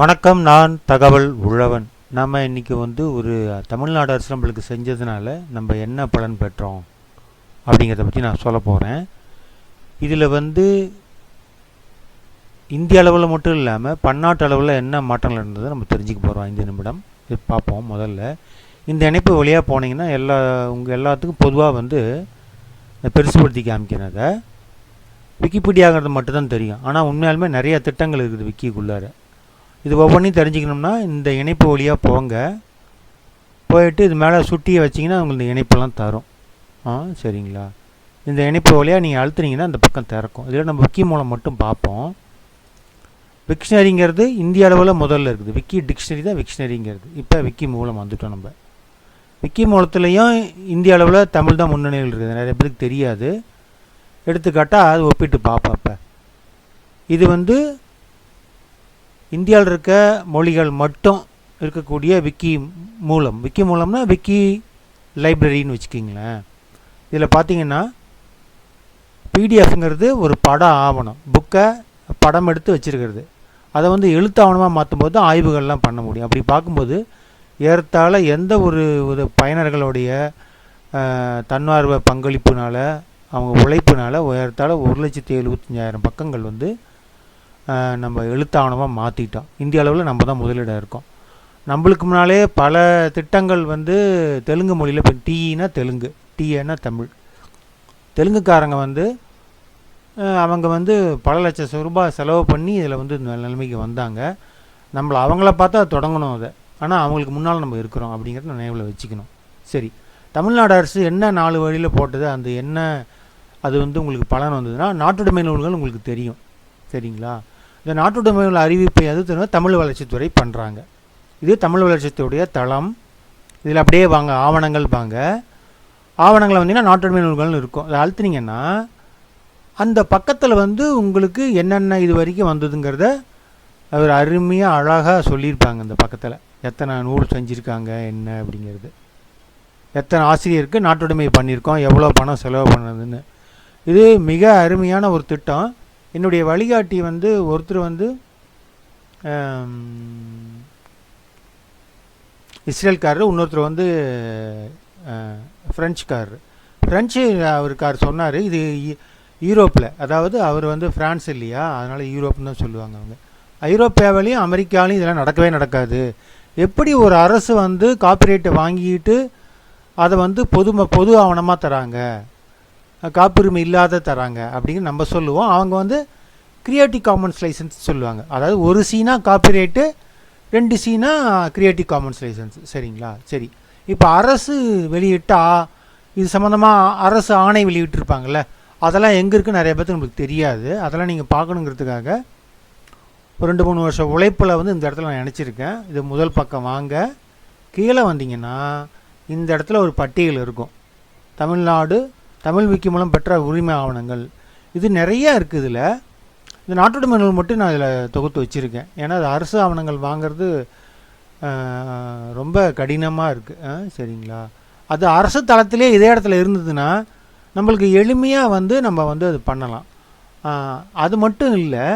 வணக்கம் நான் தகவல் உழவன் நம்ம இன்றைக்கி வந்து ஒரு தமிழ்நாடு அரசு நம்மளுக்கு செஞ்சதுனால நம்ம என்ன பலன் பெற்றோம் அப்படிங்கிறத பற்றி நான் சொல்ல போகிறேன் இதில் வந்து இந்திய அளவில் மட்டும் இல்லாமல் பன்னாட்டு அளவில் என்ன மாற்றங்கள் இருந்ததை நம்ம தெரிஞ்சுக்க போகிறோம் ஐந்து நிமிடம். இது பார்ப்போம் முதல்ல. இந்த இணைப்பு வழியாக போனீங்கன்னா எல்லா உங்கள் எல்லாத்துக்கும் பொதுவாக வந்து பெருசுபடுத்தி காமிக்கிறத. விக்கிபீடியாங்கிறது மட்டும்தான் தெரியும். ஆனால் உண்மையாலுமே நிறைய திட்டங்கள் இருக்குது விக்கிக்குள்ளார. இது ஒவ்வொன்றையும் தெரிஞ்சுக்கணும்னா இந்த இணைப்பு வழியாக போங்க. போயிட்டு இது மேலே சுட்டியை வச்சிங்கன்னா உங்களுக்கு இந்த இணைப்பெல்லாம் தரும். ஆ சரிங்களா? இந்த இணைப்பு வழியாக நீங்கள் அழுத்துனீங்கன்னா அந்த பக்கம் திறக்கும். இதில் நம்ம விக்கி மூலம் மட்டும் பார்ப்போம். விக்ஷனரிங்கிறது இந்திய அளவில் முதல்ல இருக்குது. விக்கி டிக்ஷனரி தான் விக்ஷனரிங்கிறது. இப்போ விக்கி மூலம் வந்துட்டோம் நம்ம. விக்கி மூலத்துலேயும் இந்திய அளவில் தமிழ் தான் முன்னணியில் இருக்குது. நிறைய பேருக்கு தெரியாது. எடுத்துக்காட்டால் அது ஒப்பிட்டு பார்ப்பேன் இப்போ இது வந்து இந்தியாவில் இருக்க மொழிகள் மட்டும் இருக்கக்கூடிய விக்கி மூலம். விக்கி மூலம்னா விக்கி லைப்ரரின்னு வச்சுக்கிங்களேன். இதில் பார்த்தீங்கன்னா பிடிஎஃப்ங்கிறது ஒரு பட ஆவணம். புக்கை படம் எடுத்து வச்சுருக்கிறது. அதை வந்து எழுத்து ஆவணமாக மாற்றும்போது ஆய்வுகள்லாம் பண்ண முடியும். அப்படி பார்க்கும்போது ஏறத்தாழ எந்த ஒரு ஒரு பயனர்களுடைய தன்னார்வ பங்களிப்புனால் அவங்க உழைப்புனால் ஏறத்தாழ ஒரு லட்சத்தி எழுபத்தஞ்சாயிரம் பக்கங்கள் வந்து நம்ம எழுத்தாவணமாக மாற்றிட்டோம் இந்திய அளவில் நம்ம தான் முதலிடம் இருக்கோம். நம்மளுக்கு முன்னாலே பல திட்டங்கள் வந்து தெலுங்கு மொழியில் இப்போ டீனா தெலுங்கு டீனா தமிழ். தெலுங்குக்காரங்க வந்து அவங்க வந்து பல லட்சம் ரூபாய் செலவு பண்ணி இதில் வந்து இந்த நிலைமைக்கு வந்தாங்க. நம்மளை அவங்கள பார்த்தா தொடங்கணும் அதை. ஆனால் அவங்களுக்கு முன்னால் நம்ம இருக்கிறோம் அப்படிங்கிறத நினைவில் வச்சுக்கணும். சரி. தமிழ்நாடு அரசு என்ன நாலு வழியில் போட்டது? அந்த என்ன அது வந்து உங்களுக்கு பலன் வந்ததுன்னா நாட்டுடைமை நூல்கள் உங்களுக்கு தெரியும். சரிங்களா? இந்த நாட்டுடைமையில் அறிவிப்பை அது தமிழ் வளர்ச்சித்துறை பண்ணுறாங்க இது தமிழ் வளர்ச்சித்துறையுடைய தளம். இதில் அப்படியே வாங்க ஆவணங்கள் வாங்க. ஆவணங்களை வந்தீங்கன்னா நாட்டுடைமை நூல்கள்னு இருக்கும். அதை அழுத்துனீங்கன்னா அந்த பக்கத்தில் வந்து உங்களுக்கு என்னென்ன இது வரைக்கும் வந்ததுங்கிறத அவர் அருமையாக அழகாக சொல்லியிருப்பாங்க அந்த பக்கத்தில். எத்தனை நூல் செஞ்சுருக்காங்க என்ன அப்படிங்கிறது. எத்தனை ஆசிரியருக்கு நாட்டுடைமை பண்ணியிருக்கோம் எவ்வளோ பணம் செலவு பண்ணதுன்னு. இது மிக அருமையான ஒரு திட்டம். என்னுடைய வழிகாட்டி வந்து ஒருத்தர் வந்து இஸ்ரேல்காரர் இன்னொருத்தர் வந்து ஃப்ரெஞ்சுக்காரர் ஃப்ரெஞ்சு அவருக்கார் சொன்னார் இது யூரோப்பில் அதாவது அவர் வந்து ஃப்ரான்ஸ் இல்லையா? அதனால் யூரோப்னு தான் சொல்லுவாங்க அவங்க. ஐரோப்பியாவிலையும் அமெரிக்காவிலையும் இதெல்லாம் நடக்கவே நடக்காது. எப்படி ஒரு அரசு வந்து காப்பிரைட்டை வாங்கிட்டு அதை வந்து பொது பொது ஆவணமாக தராங்க? காப்புரிமை இல்லாத தராங்க அப்படின்னு நம்ம சொல்லுவோம். அவங்க வந்து கிரியேட்டிவ் காமன்ஸ் லைசன்ஸ் சொல்லுவாங்க. அதாவது ஒரு சீனா காப்பிரைட்டு ரெண்டு சீனா கிரியேட்டிவ் காமன்ஸ் லைசன்ஸ் சரிங்களா? சரி. இப்போ அரசு வெளியிட்டா இது சம்மந்தமாக அரசு ஆணை வெளியிட்டிருப்பாங்கல்ல அதெல்லாம் எங்கே இருக்குன்னு நிறைய பேருக்கு நம்மளுக்கு தெரியாது. அதெல்லாம் நீங்கள் பார்க்கணுங்கிறதுக்காக ஒரு ரெண்டு மூணு வருஷம் உழைப்பில் வந்து இந்த இடத்துல நான் நினச்சிருக்கேன். இது முதல் பக்கம் வாங்க. கீழே வந்தீங்கன்னா இந்த இடத்துல ஒரு பட்டியல் இருக்கும். தமிழ்நாடு தமிழ் விக்கி மூலம் பெற்ற உரிமை ஆவணங்கள். இது நிறைய இருக்குது இதில். இந்த நாட்டுடைமை நூல் மட்டும் நான் இதில் தொகுத்து வச்சுருக்கேன். ஏன்னா அது அரசு ஆவணங்கள் வாங்குறது ரொம்ப கடினமாக இருக்குது சரிங்களா? அது அரசு தளத்திலே இதே இடத்துல இருந்ததுன்னா நம்மளுக்கு எளிமையாக வந்து நம்ம வந்து அது பண்ணலாம். அது மட்டும் இல்லை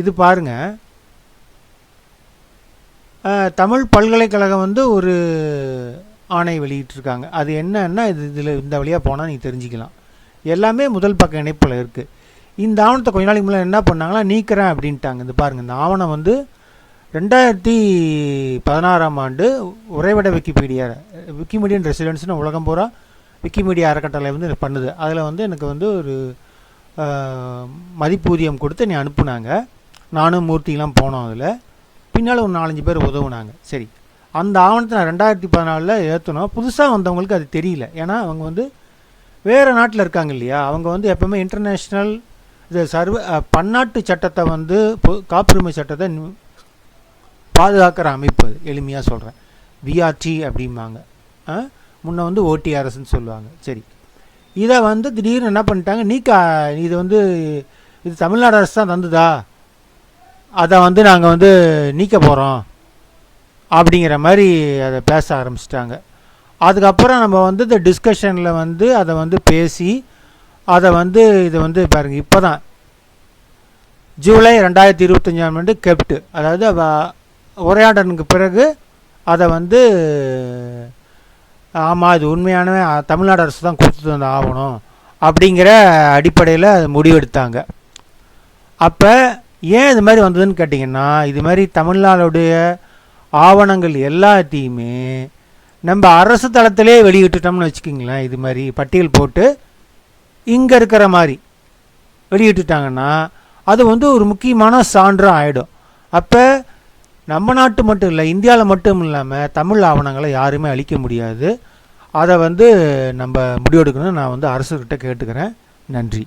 இது பாருங்க. தமிழ் பல்கலைக்கழகம் வந்து ஒரு ஆணை வெளியிட்டிருக்காங்க. அது என்னன்னா இது இதில் இந்த வழியாக போனால் நீங்கள் தெரிஞ்சுக்கலாம். எல்லாமே முதல் பக்க இணைப்பில் இருக்குது இந்த ஆவணத்தை கொஞ்ச நாளைக்கு முன்னாடி என்ன பண்ணாங்களா? நீக்கிறேன் அப்படின்ட்டாங்க. இந்த பாருங்கள் இந்த ஆவணம் வந்து ரெண்டாயிரத்தி பதினாறாம் ஆண்டு உறைவிட விக்கிபீடியா விக்கிமீடியன் ரெசிடென்ஸ்னு உலகம் பூரா விக்கிமீடியா அறக்கட்டளை வந்து பண்ணுது. அதில் வந்து எனக்கு வந்து ஒரு மதிப்பூதியம் கொடுத்து நீ அனுப்புனாங்க. நானும் மூர்த்திலாம் போனோம் அதில். பின்னால் ஒரு நாலஞ்சு பேர் உதவுனாங்க. சரி. அந்த ஆவணத்தை நான் ரெண்டாயிரத்தி பதினாலில் ஏற்றணும் புதுசாக வந்தவங்களுக்கு அது தெரியல. ஏன்னா அவங்க வந்து வேறு நாட்டில் இருக்காங்க இல்லையா? அவங்க வந்து எப்பவுமே இன்டர்நேஷ்னல் இது சர்வ பன்னாட்டு சட்டத்தை வந்து காப்புரிமை சட்டத்தை பாதுகாக்கிற அமைப்பு அது. எளிமையாக சொல்கிறேன் விஆர்டி அப்படிம்பாங்க. முன்ன வந்து ஓடிஆர்எஸ்ன்னு சொல்லுவாங்க. சரி. இதை வந்து திடீர்னு என்ன பண்ணிட்டாங்க? நீக்க இது வந்து இது தமிழ்நாடு அரசு தான் தந்துதா? அதை வந்து நாங்கள் வந்து நீக்க போகிறோம் அப்படிங்கிற மாதிரி அதை பேச ஆரம்பிச்சிட்டாங்க. அதுக்கப்புறம் நம்ம வந்து இந்த டிஸ்கஷனில் வந்து அதை வந்து பேசி அதை வந்து இதை வந்து பாருங்கள் இப்போ தான் ஜூலை ரெண்டாயிரத்தி இருபத்தஞ்சாம் ஆண்டு கெப்ட். அதாவது உரையாடனுக்கு பிறகு அதை வந்து ஆமாம் இது உண்மையானவே தமிழ்நாடு அரசு தான் கொடுத்து வந்து ஆகணும் அப்படிங்கிற அடிப்படையில் முடிவெடுத்தாங்க. அப்போ ஏன் இது மாதிரி வந்ததுன்னு கேட்டிங்கன்னா இது மாதிரி தமிழ்நாடுடைய ஆவணங்கள் எல்லாத்தையுமே நம்ம அரசு தளத்திலே வெளியிட்டுட்டோம்னு வச்சுக்கிங்களேன் இது மாதிரி பட்டியல் போட்டு இங்கே இருக்கிற மாதிரி வெளியிட்டுட்டாங்கன்னா அது வந்து ஒரு முக்கியமான சான்றாக ஆகிடும் அப்போ நம்ம நாட்டு மட்டும் இல்லை இந்தியாவில் மட்டும் இல்லாமல் தமிழ் ஆவணங்களை யாருமே அழிக்க முடியாது. அதை வந்து நம்ம முடிவெடுக்கணும்னு நான் வந்து அரசுக்கிட்ட கேட்டுக்கிறேன். நன்றி.